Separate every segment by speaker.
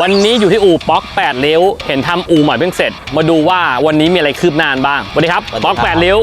Speaker 1: วันนี้อยู่ที่อู่ป๊อก8เลี้ยวเห็นทำอู่ใหม่เพิ่งเสร็จ มาดูว่าวันนี้มีอะไรคืบหน้าบ้างสวัสดีครับ
Speaker 2: สวัสดี
Speaker 1: ป๊อก
Speaker 2: ครับ
Speaker 1: 8เลี้ยว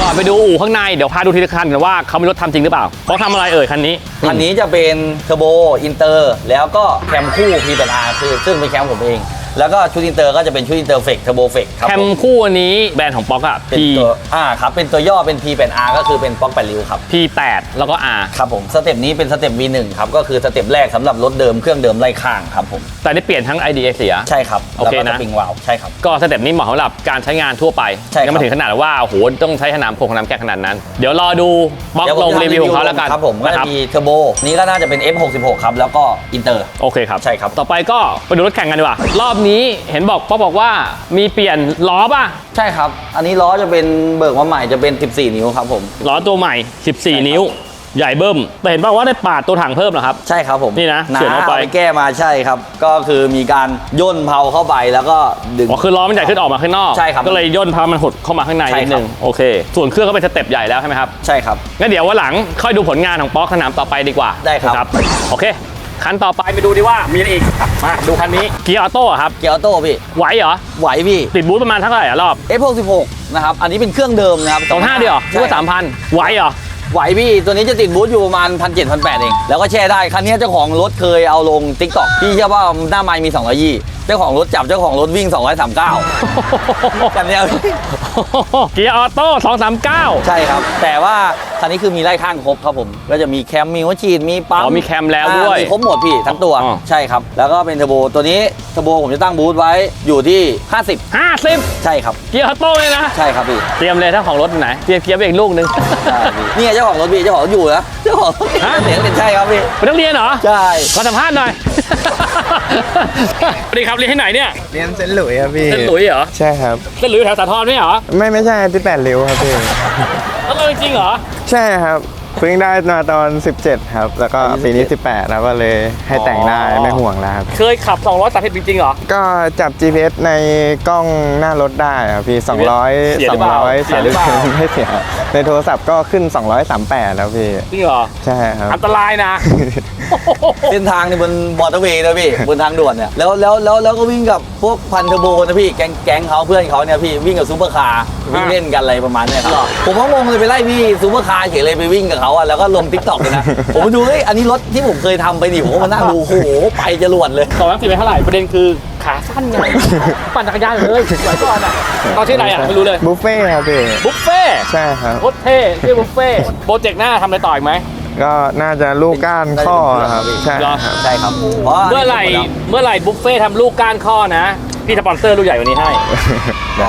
Speaker 1: ก่อนไปดูอู่ข้างในเดี๋ยวพาดูทีละคันกันว่าเขามีรถทำจริงหรือเปล่าป๊อกทำอะไรเอ่ยคันนี้
Speaker 2: คันนี้จะเป็นเทอร์โบอินเตอร์แล้วก็แคมคู่ P 8 R คือซึ่งเป็นแคมผมเอง แล้วก็ชุดอินเตอร์ก็จะเป็นชุดอินเตอร์เฟกเทอร์โบเฟกครับ
Speaker 1: แคม
Speaker 2: ผม
Speaker 1: คู่อันนี้แบรนด์ของป๊อกอะ
Speaker 2: เป็น
Speaker 1: P
Speaker 2: ตัวอ่าครับเป็นตัวย่อเป็น P 8 R ก็คือเป็นป๊อกแปดริ้วครับ
Speaker 1: P8 แล้วก็ R
Speaker 2: ครับผมสเต็ปนี้เป็นสเต็ป V1 ครับก็คือสเต็ปแรกสำหรับรถเดิมเครื่องเดิมไล่ข้างครับผม
Speaker 1: แต่ได้เปลี่ยนทั้ง IDA เสีย
Speaker 2: ใช่ครับ
Speaker 1: โอเค
Speaker 2: แล้วก็
Speaker 1: นะ
Speaker 2: สปริงวาล์วใช่ครับ
Speaker 1: ก็สเต็ปนี้เหมาะสำหรับการใช้งานทั่วไป
Speaker 2: ใช่ครับ
Speaker 1: ยังไม่ถึงขนาดว่าโอ้โหต้องใช้สนามโคงสนามแก้ขนาดนั้น เดี๋ยวรอดูบล็อก
Speaker 2: เดี๋ยวผ
Speaker 1: ล
Speaker 2: ม
Speaker 1: ง
Speaker 2: จะ
Speaker 1: รีวิวของเขาแล้วกัน
Speaker 2: ครับผมก็
Speaker 1: นะค
Speaker 2: จะ
Speaker 1: รับ
Speaker 2: มีเทอร์โบนี้ก็น่าจะเป็น F66 ครับแล้วก็อินเตอร์
Speaker 1: โอเคครับ
Speaker 2: ใช่ครับ
Speaker 1: ต่อไปก็ไปดูรถแข่งกันดีกว่า รอบนี้เห็นบอกป๊อกบอกว่ามีเปลี่ยนล้อป่ะ
Speaker 2: ใช่ครับ อันนี้ล้อจะเป็นเบิกมาใหม่จะเป็น 14 นิ้วครับผม
Speaker 1: ล้อตัวใหม่ 14 นิ้ว ใหญ่เบิ้มแต่เห็นบอกว่าได้ปาดตัวถังเพิ่มเหรอครับ
Speaker 2: ใช่ครับผม
Speaker 1: นี่นะ
Speaker 2: น้า
Speaker 1: เสียบเข้าไป
Speaker 2: เอาไปแก้มาใช่ครับ ก็คือมีการย่นเผาเข้าไปแล้วก็ดึง
Speaker 1: อ๋อคือล้อมันใหญ่ขึ้นออกมาข้างนอก
Speaker 2: ใช่ครับ
Speaker 1: ก็เลยย่นพามันหดเข้ามาข้างใน
Speaker 2: ใช่
Speaker 1: นิด
Speaker 2: ครับ
Speaker 1: นึงโอเค ส่วนเครื่องก็เป็นสเต็ปใหญ่แล้วใช่ไหมครับ
Speaker 2: ใช่ครับ
Speaker 1: งั้นเดี๋ยววันหลังค่อยดูผลงานของป๊อกสนามต่อไปดีกว่า
Speaker 2: ได้ครับ
Speaker 1: นะโอเค คันต่อไปไปดูดีว่ามีอะไรอีกมาดูคันนี้เกียร์ออโต้อะครับ
Speaker 2: เกียร์ออโต้พี่
Speaker 1: ไหวเหรอ
Speaker 2: ไหวพี่
Speaker 1: ติดบูธประมาณเท่าไหร่อะรอบ
Speaker 2: F66 นะครับ อันนี้เป็นเครื่องเดิมนะครับ
Speaker 1: สองห้าเดียวนึก
Speaker 2: ใช่
Speaker 1: ว่าสามพันไหวเหรอ
Speaker 2: ไหวพี่ ตัวนี้จะติดบูธอยู่ประมาณพันเจ็ดพันแปดเอง แล้วก็แช่ได้ คันนี้เจ้าของรถเคยเอาลง t ิ k t o k พี่เชื่อว่าหน้าไมล์มี2 2 0เจ้าของรถจับเจ้าของรถวิ่ง 239กันเนี้ย
Speaker 1: เกียร์ออโต้สองสามเก้า
Speaker 2: ใช่ครับ แต่ว่า คันนี้คือมีไล่ข้างครบครับผม ก็จะมีแคม มีหัวฉีด มีปั๊ม
Speaker 1: อ๋อมีแคมแล้วด้วย
Speaker 2: อ่ามีครบหมดพี่ทั้งตัว
Speaker 1: อ๋อ
Speaker 2: ใช่ครับ แล้วก็เป็นเทอร์โบ ตัวนี้เทอร์โบผมจะตั้งบูธไว้อยู่ที่ 50
Speaker 1: ห้าสิบ
Speaker 2: ใช่ครับ
Speaker 1: เกียร์ออโต้เลยนะ
Speaker 2: ใช่ครับพี่
Speaker 1: เตรียมเลยถ้าของรถไหน เตรียมเกียร์ไปอีกลูกหนึง
Speaker 2: ใช่พี่นี่ไงเจ้าของรถพี่เจ้าของรถอยู่นะเจ้าของรถ
Speaker 1: ฮะ
Speaker 2: เสียงเป็นใช่ครับพี่
Speaker 1: เป็นนักเรียนเหรอ
Speaker 2: ใช่
Speaker 1: ขอสัมภาษณ์หน่อย สวัสดีครับเรียนที่ไหนเนี่ย
Speaker 3: เรียนเซนต์หลุยส์ครับพี่
Speaker 1: เส้นหลุยเหรอ
Speaker 3: ใช่ครับ
Speaker 1: เส้นหลุยแถวสาทรไม่เหรอ
Speaker 3: ไม่ไม่ใช่ที่แปดริ้วครับพี่
Speaker 1: แล้วก็จริงๆเหรอ
Speaker 3: ใช่ครับเพิ่งได้มาตอน 17 ครับ แล้วก็ปีนี้ 18 แล้วก็เลยให้แต่งได้
Speaker 1: อ๋อ
Speaker 3: ไม่ห่วงแล้วครับ
Speaker 1: เคยขับ200 30 จริงๆเหรอ
Speaker 3: ก็จับ GPS ในกล้องหน้ารถได้ครับพี่ 200
Speaker 1: เสียหรือเปล่าเสียหรือเปล่า
Speaker 3: 200ไม่เสียในโทรศัพท์ก็ขึ้น 238 แล้วพี่
Speaker 1: จริงเหรอ
Speaker 3: ใช่ครับ
Speaker 1: อันตรายนะ
Speaker 2: เส้นทางนี่บนมอเตอร์เวย์นะพี่บนทางด่วนเนี่ยแล้วแล้วแล้วแล้วก็วิ่งกับพวกพันเทอร์โบนะพี่แก๊งแก๊งเขาเพื่อนเขาเนี่ยพี่วิ่งกับซูเปอร์คาร์วิ่งเล่นกันอะไรประมาณเนี้ยครับผมก็งงเลยไปไล่พี่ซูเปอร์คาร์เฉยเลยไปวิ่งกับเขาอะแล้วก็ลงทิกตอกเลยนะผมดูเฮ้ยอันนี้รถที่ผมเคยทำไปดิผมก็มานั่งดูโอ้โหไปจรวดเลย
Speaker 1: สองร้อยสิบไปเท่าไหร่ประเด็นคือขาสั้นไงปั่นจักรยานเลยสมัยก่อนอะตอนชื่ออะไรอะไม่รู้เลย
Speaker 3: บุฟเฟ่ต์ครับพี่
Speaker 1: บุฟเฟ่
Speaker 3: ใช่ครับ
Speaker 1: โคตรเท่ชื่อบุฟเฟ่โปรเจกต์หน้าทำอะไรต่ออีกไหม
Speaker 3: ก็น่าจะลูกก้านข้อครับใช่
Speaker 1: เหรอ
Speaker 3: ครับ
Speaker 2: ใช่ครับเพราะ
Speaker 1: เมื่อไหร่เมื่อไหร่บุฟเฟ่ทำลูกก้านข้อนะ พี่สปอนเซอร์ลูกใหญ่กว่านี้ให้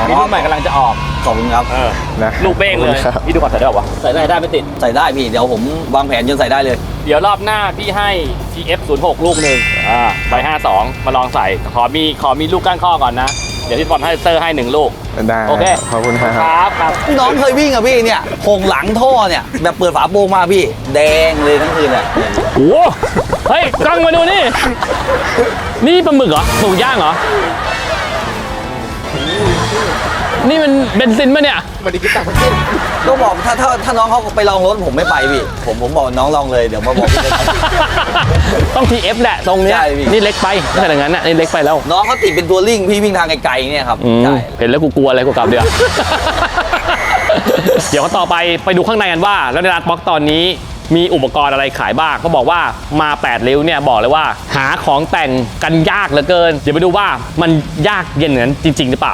Speaker 1: มีรุ่นใหม่กำลังจะออก
Speaker 2: ขอบคุณครับ
Speaker 1: เออ
Speaker 3: นะ
Speaker 1: ลูกเบ้งเลย
Speaker 3: ครับ
Speaker 1: พี่ดูก่อนใส่ได้ปะวะใส่ได้ได้ไม่ติด
Speaker 2: ใส่ได้พี่เดี๋ยวผมวางแผนจนใส่ได้เลย
Speaker 1: เดี๋ยวรอบหน้าพี่ให้ TF 0 6 ลูกหนึ่งอ่าใบ52 มาลองใส่ขอมีขอมีลูกก้านข้อก่อนนะ เดี๋ยวพี่สปอนให้เซอร์ให้หนึ่งลูก
Speaker 3: ได้
Speaker 1: โอเค
Speaker 3: ขอบคุณครับ
Speaker 1: ครับครับ
Speaker 2: น้องเคยวิ่งอะพี่เนี่ยโคงหลังท่อเนี่ย แบบเปิดฝาโปรงมาพี่ แดงเลยทั้งคืนอะ
Speaker 1: โอ้โหเฮ้ยกล้องมาดูนี่ นี่ปลาหมึกเหรอหมึกย่างเหรอ นี่มันเบนซินปะเนี่ย
Speaker 2: ก็บอกถ้าถ้าถ้าน้องเขาไปลองรถผมไม่ไปพี่ ผมผมบอกน้องลองเลยเดี๋ยวมาบอกพี่เลยครับ
Speaker 1: ต้อง TF แหละตรงเนี้ย
Speaker 2: ใช่พี่
Speaker 1: นี่เล็กไปไม่ใช่อย่างนั้นนะนี่เล็กไปแล้ว
Speaker 2: น้องเขาติดเป็นตัวลิงพี่วิ่งทางไกลๆเนี่ยครับ
Speaker 1: อืม
Speaker 2: ใช่
Speaker 1: เห็นแล้วกูกลัวอะไรกูกลับเดี๋ยวเดี๋ยวต่อไปไปดูข้างในกันว่า แล้วในร้านบ็อกตอนนี้มีอุปกรณ์อะไรขายบ้าง ก็บอกว่ามา 8 ริ้วเนี่ยบอกเลยว่า หาของแต่งกันยากเหลือเกิน เดี๋ยวไปดูว่ามันยากเย็นอย่างนั้นจริง ๆ หรือเปล่า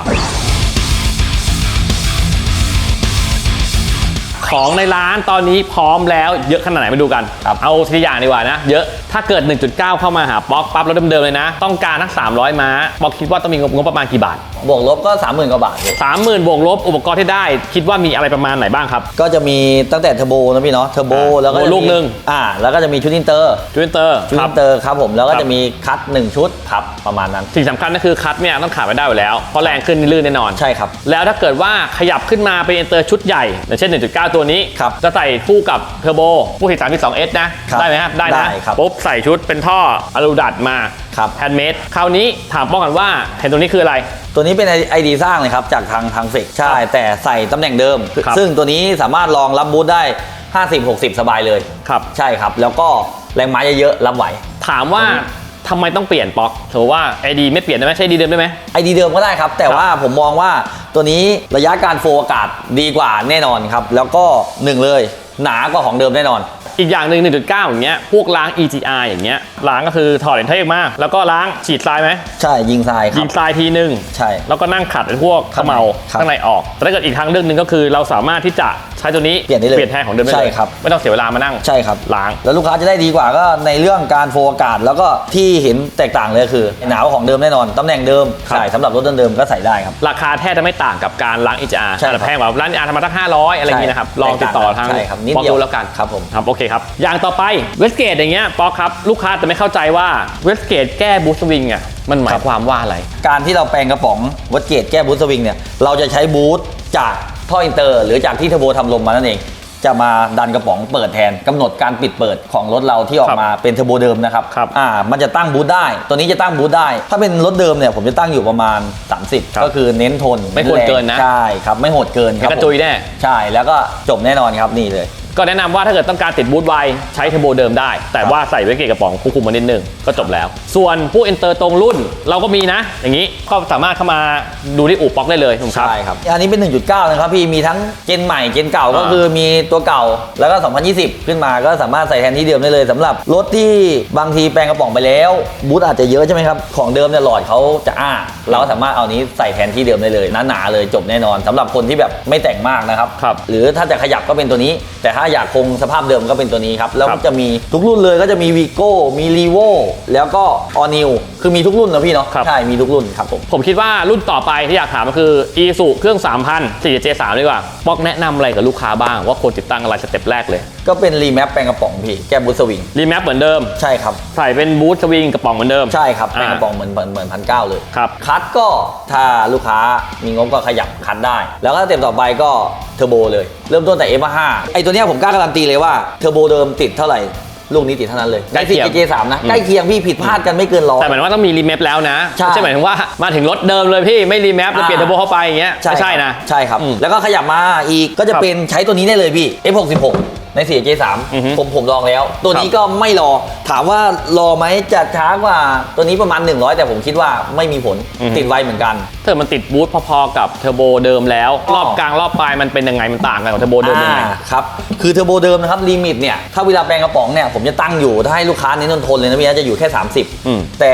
Speaker 1: ของในร้านตอนนี้พร้อมแล้วเยอะขนาดไหนมาดูกัน เอาทีละอย่างดีกว่านะ เยอะถ้าเกิด 1.9 เข้ามาหาป๊อกปั๊บรถเดิมๆเลยนะ ต้องการทั้ง300 ม้าป๊อกคิดว่าต้องมีงบงบประมาณกี่บาท
Speaker 2: บวกลบก็สามหมื่นกว่าบาทพี่
Speaker 1: 30,000บวกลบอุปกรณ์ที่ได้ คิดว่ามีอะไรประมาณไหนบ้างครับ
Speaker 2: ก็จะมีตั้งแต่เทอร์โบนะพี่เนาะเทอร์โบ
Speaker 1: อ่า
Speaker 2: แล้วก็จะ
Speaker 1: โอ้ลูก
Speaker 2: มี
Speaker 1: หนึ่ง
Speaker 2: อ่า แล้วก็จะมีชุดอินเตอร์
Speaker 1: จูนเตอร์
Speaker 2: ชุด
Speaker 1: ครั
Speaker 2: อิ
Speaker 1: บ
Speaker 2: นเตอร์ครับผมแล้วก็
Speaker 1: ครับ
Speaker 2: จะมีคัตหนึ่งชุดครับประมาณนั้น
Speaker 1: สิ่งสำคัญก็คือคัทเนี่ยต้องขาดไม่ได้อยู่แล้ว เพราะแรงขึ้นนี่ลื่นแน่นอน
Speaker 2: ใช่ครับ
Speaker 1: แล้วถ้าเกิดว่าขยับขึ้นมาเป็นเอนเตอร์ชุดใหญ่อย่างเช่น 1.9 ตัวนี้
Speaker 2: ครับ
Speaker 1: จะใส่คู่กับเทอร์โบผู้ที่ 3 2 S นะ
Speaker 2: ครับ
Speaker 1: ได้ไหมครับ ได้นะ
Speaker 2: ได้ครับ
Speaker 1: ปุ๊บใส่ชุดเป็นท่ออะลูดัดมา
Speaker 2: ครับ
Speaker 1: แฮนด์เมดคราวนี้ถามป้องกันว่าเห็นตรงนี้คืออะไร
Speaker 2: ตัวนี้เป็นไอดีสร้างเลยครับ จากทางทางเฟกใช่ แต่ใส่ตำแหน่งเดิม
Speaker 1: ครับ
Speaker 2: ซึ่งตัวนี้สามารถรองรับบูทได้ 50-60 สบายเลย
Speaker 1: ครับ
Speaker 2: ใช่ครับ แล้วก็แรงม้าเยอะๆรับไหว
Speaker 1: ถามว่าทำไมต้องเปลี่ยนป๊อกถือว่าไอดีไม่เปลี่ยนได้ไหมใช่ดีเดิมได้ไหม
Speaker 2: ไอดีเดิมก็ได้ครับ แต่ว่าผมมองว่าตัวนี้ระยะการโฟล์อากาศดีกว่าแน่นอนครับ แล้วก็หนึ่งเลย หนากว่าของเดิมแน่นอน
Speaker 1: อีกอย่างหนึ่ง1.9 อย่างเงี้ย พวกล้าง EGR อย่างเงี้ย ล้างก็คือถอดเหรียญเทกมากแล้วก็ล้างฉีดทรายไหม
Speaker 2: ใช่ยิงทรายค
Speaker 1: ยิ
Speaker 2: รับ
Speaker 1: งทรายทีนึง
Speaker 2: ใช่
Speaker 1: แล้วก็นั่งขัดไอ้พวกเขมเมา
Speaker 2: ครับ
Speaker 1: ข้างในออกแต่ถ้าเกิดอีกทางเรื่องหนึ่งก็คือเราสามารถที่จะใช้ตัวนี้
Speaker 2: เปลี่ยนได้เลย
Speaker 1: เปลี่ยนแทนของเดิมได้เลย
Speaker 2: ใช่ครับ
Speaker 1: ไม่ต้องเสียเวลามานั่ง
Speaker 2: ใช่ครับ
Speaker 1: ล้าง
Speaker 2: แล้วลูกค้าจะได้ดีกว่าก็ในเรื่องการโฟล์อากาศแล้วก็ที่เห็นแตกต่างเลยคือ หนาวกว่าของเดิมแน่นอนตำแหน่งเดิม
Speaker 1: ครับ
Speaker 2: ใช่สำหรับรถเดิมๆก็ใส่ได้ครับ
Speaker 1: ราคาแทบจะไม่ต่างกับการล้าง EGR
Speaker 2: ใช่ครับ
Speaker 1: แต่แพงกว่าร้าน EGR ทำมาตั้ง500 อะไรอย่างงี้นะครับ
Speaker 2: ใช่
Speaker 1: ลองติดต่อทาง
Speaker 2: ใช่ครับนิด
Speaker 1: ป๊อก
Speaker 2: เดียว
Speaker 1: ดูแล้วกัน
Speaker 2: ครับผม
Speaker 1: ครับโอเคครับ อย่างต่อไปเวสเกตอย่างเงี้ยป๊อกครับ ลูกค้าจะไม่เข้าใจว่าเวสเกตแก้บูสต์วิงอะมันหมายความว่าอะไร
Speaker 2: การที่เราแปลงกระป๋องวัดเกตแก้บูสต์สวิงเนี่ยเราจะใช้บูสต์จากท่ออินเตอร์ หรือจากที่เทอร์โบทำลมมานั่นเองจะมาดันกระป๋องเปิดแทนกำหนดการปิดเปิดของรถเราที่ออกมาเป็นเทอร์โบเดิมนะครับ
Speaker 1: ครับ
Speaker 2: อ่ามันจะตั้งบูสต์ได้ ตัวนี้จะตั้งบูสต์ได้ ถ้าเป็นรถเดิมเนี่ยผมจะตั้งอยู่ประมาณ 30
Speaker 1: ครับ
Speaker 2: ก็คือเน้นทน
Speaker 1: ไม่ควรเกินนะ
Speaker 2: ใช่ครับ ไม่โหดเกินครับ
Speaker 1: กระจุยแน่
Speaker 2: ใช่แล้วก็จบแน่นอนครับนี่เลย
Speaker 1: ก็แนะนำว่าถ้าเกิดต้องการติดบูทไวใช้เทอร์โบเดิมได้ แต่ว่าใส่เวสเกตกระป๋องควบคุมมานิดนึงก็จบแล้ว ส่วนผู้เอนเตอร์ตรงรุ่นเราก็มีนะ อย่างนี้ก็สามารถเข้ามาดูที่อู่ป๊อกได้เลยถูกครับ
Speaker 2: ใช่ครับ อันนี้เป็น 1.9 นะครับพี่มีทั้งเจนใหม่เจนเก่าก็
Speaker 1: อ่า
Speaker 2: คือมีตัวเก่าแล้วก็ 2020 ขึ้นมาก็สามารถใส่แทนที่เดิมได้เลยสำหรับรถที่บางทีแปลงกระป๋องไปแล้วบูทอาจจะเยอะใช่ไหมครับของเดิมเนี่ยหลอดเขาจะอ้าเราก็สามารถเอานี้ใส่แทนที่เดิมได้เลยหนาๆเลยจบแน่นอนสำหรับคนที่แบบไม่แต่งมากนะครับ
Speaker 1: ครับ
Speaker 2: หรือถ้าจะขยับก็เป็นตัวนี้แต่ถ้าอยากคงสภาพเดิมก็เป็นตัวนี้ครับ แล้ว
Speaker 1: ครับ
Speaker 2: จะมีทุกรุ่นเลยก็จะมีวีโก้มีรีโวแล้วก็ออนิวคือมีทุกรุ่นนะพี่เนาะ
Speaker 1: ครับ
Speaker 2: ใช่มีทุกรุ่นครับผม
Speaker 1: ผมคิดว่ารุ่นต่อไปที่อยากถามก็คือ e s u เครื่อง3,000 4J3 ดีกว่าป๊อกแนะนำอะไรกับลูกค้าบ้างว่าควรติดตั้งอะไรสเต็ปแรกเลย
Speaker 2: ก็เป็นรีแมปแปลงกระป๋องพี่ แก้บูทสวิง
Speaker 1: รีแมปเหมือนเดิม
Speaker 2: ใช่ครับ
Speaker 1: ใส่เป็นบูทสวิงกระป๋องเหมือนเดิม
Speaker 2: ใช่ครับแปลงา
Speaker 1: ก
Speaker 2: ระป๋องเหมือนเหมือนเหมือนพันเก้าเลย
Speaker 1: ครับ
Speaker 2: คัดก็ถ้าลูกค้ามีงบก็ขยับคัดได้ แล้วก็สเต็ปต่อไปก็เทอร์โบเลย เริ่มต้นแต่ F5 ไอตัวเนี้ยผมกล้าการันตีเลยว่าเทอร์โบเดิมติดเท่าไหร่ลูกนี้ติดเท่านั้นเลย
Speaker 1: ใกล้เคียง
Speaker 2: เจสามนะ
Speaker 1: อืม
Speaker 2: ใกล้เคียงพี่ผิดพลาดกันไม่เกินร้อย
Speaker 1: แต่หมายถึงว่าต้องมีรีแมปแล้วนะ
Speaker 2: ใช่
Speaker 1: ไม่ใช่หมายถึงว่ามาถึงรถเดิมเลยพี่ไม่รีแมปแล้วเปลี่ยนเทอร์โบเข้าไปอย่างเงี้ยไม่ใช่นะ
Speaker 2: ใช่ครับ
Speaker 1: อืม
Speaker 2: แล้วก็ขยับมาอีกก็จะ
Speaker 1: ครับ
Speaker 2: เป็นใช้ตัวนี้ได้เลยพี่ F66 ใน 4J3
Speaker 1: อือฮึ
Speaker 2: ผมผมลองแล้ว ตัวนี้
Speaker 1: ครับ
Speaker 2: ก็ไม่รอ ถามว่ารอไหมจะช้ากว่าตัวนี้ประมาณ 100 แต่ผมคิดว่าไม่มีผล
Speaker 1: อือฮึ
Speaker 2: ติดไวเหมือนกัน
Speaker 1: ถ้าเกิดมันติดบูทพอๆกับเทอร์โบเดิมแล้วรอบกลางรอบปลายมันเป็นยังไงมันต่างกันกับเทอร์โบเดิมยังไง
Speaker 2: อ่าครับ คือเทอร์โบเดิมนะครับลิมิตเนี่ยถ้าเวลาแปลงกระป๋องเนี่ยผมจะตั้งอยู่ ถ้าให้ลูกค้าเน้นทนเลยนะพี่นะจะอยู่แค่
Speaker 1: อืม
Speaker 2: 30 แต่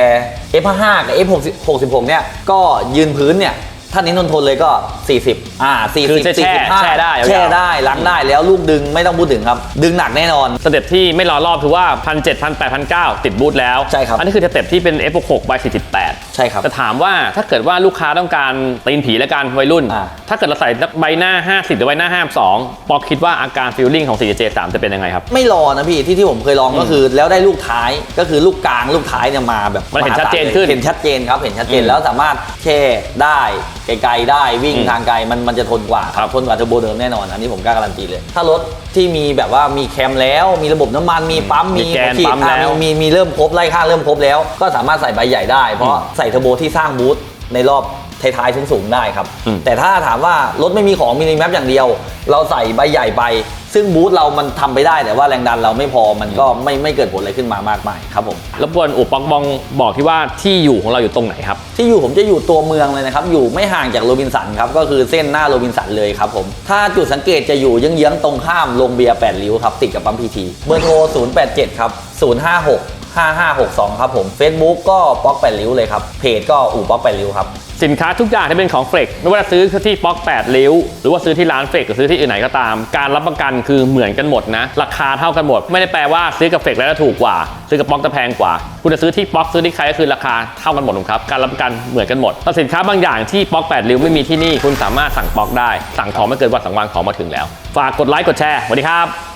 Speaker 2: F5 กับ F66 เนี่ยก็ยืนพื้นเนี่ย ถ้าเน้นทนเลยก็ 40 อ่า40
Speaker 1: คือแช่
Speaker 2: 45
Speaker 1: แช่ได้ยาวๆ
Speaker 2: แช่ได้ล้างได้แล้วลูกดึงไม่ต้องพูดถึงครับ ดึงหนักแน่นอน
Speaker 1: สเต็ปที่ไม่รอรอบคือว่า1 7 0 0 8 0 0ติดบูทแล้ว
Speaker 2: ใช่ครับ
Speaker 1: อันนี้คือสเต็ปที่เป็น F66 by 48
Speaker 2: ใช่ครับ
Speaker 1: แต่ถามว่าถ้าเกิดว่าลูกค้าต้องการตีนผีและการวัยรุ่น
Speaker 2: อ่า
Speaker 1: ถ้าเกิดเราใส่ใบหน้า 50 หรือใบหน้า 52ปอกคิดว่าอาการฟิลลิ่งของ 4J3 จะเป็นยังไงครับ
Speaker 2: ไม่รอนะพี่ที่ที่ผมเคยลองก็คือแล้วได้ลูกท้ายก็คือลูกกลางลูกท้ายเนี่ยมาแบบ
Speaker 1: มันเห็น
Speaker 2: มหาศาล
Speaker 1: ชัดเจนขึ้น
Speaker 2: เห็นชัดเจนครับเห็นชัดเจน
Speaker 1: อืม
Speaker 2: แล้วสามารถแช่ได้ไกลๆได้วิ่ง
Speaker 1: อืม
Speaker 2: ทางไกลมันมันจะทนกว่าค
Speaker 1: ครั
Speaker 2: รับบทนกว่าเทอร์โบเดิมแน่นอนอันนี้ผมกล้าการันตีเลย ถ้ารถที่มีแบบว่ามีแคมแล้ว มีระบบน้ำมันมีปั๊ม
Speaker 1: มีแกน
Speaker 2: ขีด
Speaker 1: ปั๊ม
Speaker 2: อะ
Speaker 1: แล้ว
Speaker 2: มีมีมีเริ่มครบไล่ข้างเริ่มครบแล้ว ก็สามารถใส่ใบใหญ่ได้เพราะใส่เทอร์โบที่สร้างบูทในรอบท้ายๆสูงๆได้ครับ
Speaker 1: อืม
Speaker 2: แต่ถ้าถามว่ารถไม่มีของมินิแมปอย่างเดียว เราใส่ใบใหญ่ไป ซึ่งบูธเรามันทำไปได้แต่ว่าแรงดันเราไม่พอมันก็ไม่ไม่เกิดผลอะไรขึ้นมามากมายครับผม
Speaker 1: รบกวนอุปปอกบองบอกที่ว่าที่อยู่ของเราอยู่ตรงไหนครับ
Speaker 2: ที่อยู่ผมจะอยู่ตัวเมืองเลยนะครับ อยู่ไม่ห่างจากโรบินสันครับ ก็คือเส้นหน้าโรบินสันเลยครับผม ถ้าจุดสังเกตจะอยู่เยื้องๆตรงข้ามโรงเบียร์8ริ้วครับ ติดกับปั๊มพีทีเบอร์โทร087 ครับ 056 5562 ครับผม Facebook ก็ป๊อก8ริ้วเลยครับเพจก็อู่ป๊อก8ริ้วครับ
Speaker 1: สินค้าทุกอย่างที่เป็นของเฟลกไม่ว่าจะซื้อที่ป๊อก8ริ้ว หรือว่าซื้อที่ร้านเฟลกหรือซื้อที่อื่นไหนก็ตาม การรับประกันคือเหมือนกันหมดนะ ราคาเท่ากันหมด ไม่ได้แปลว่าซื้อกับเฟลกแล้วจะถูกกว่า ซื้อกับป๊อกจะแพงกว่า คุณจะซื้อที่ป๊อกซื้อที่ใครก็คือราคาเท่ากันหมดครับ การรับประกันเหมือนกันหมดแต่สินค้าบางอย่างที่ป๊อก8ริ้วไม่มีที่นี่คุณสามารถสั่งป๊อกได้ สั่งของไม่เกินวันสองวันของมาถึงแล้ว ฝากกดไลค์กดแชร์สวัสดีครับ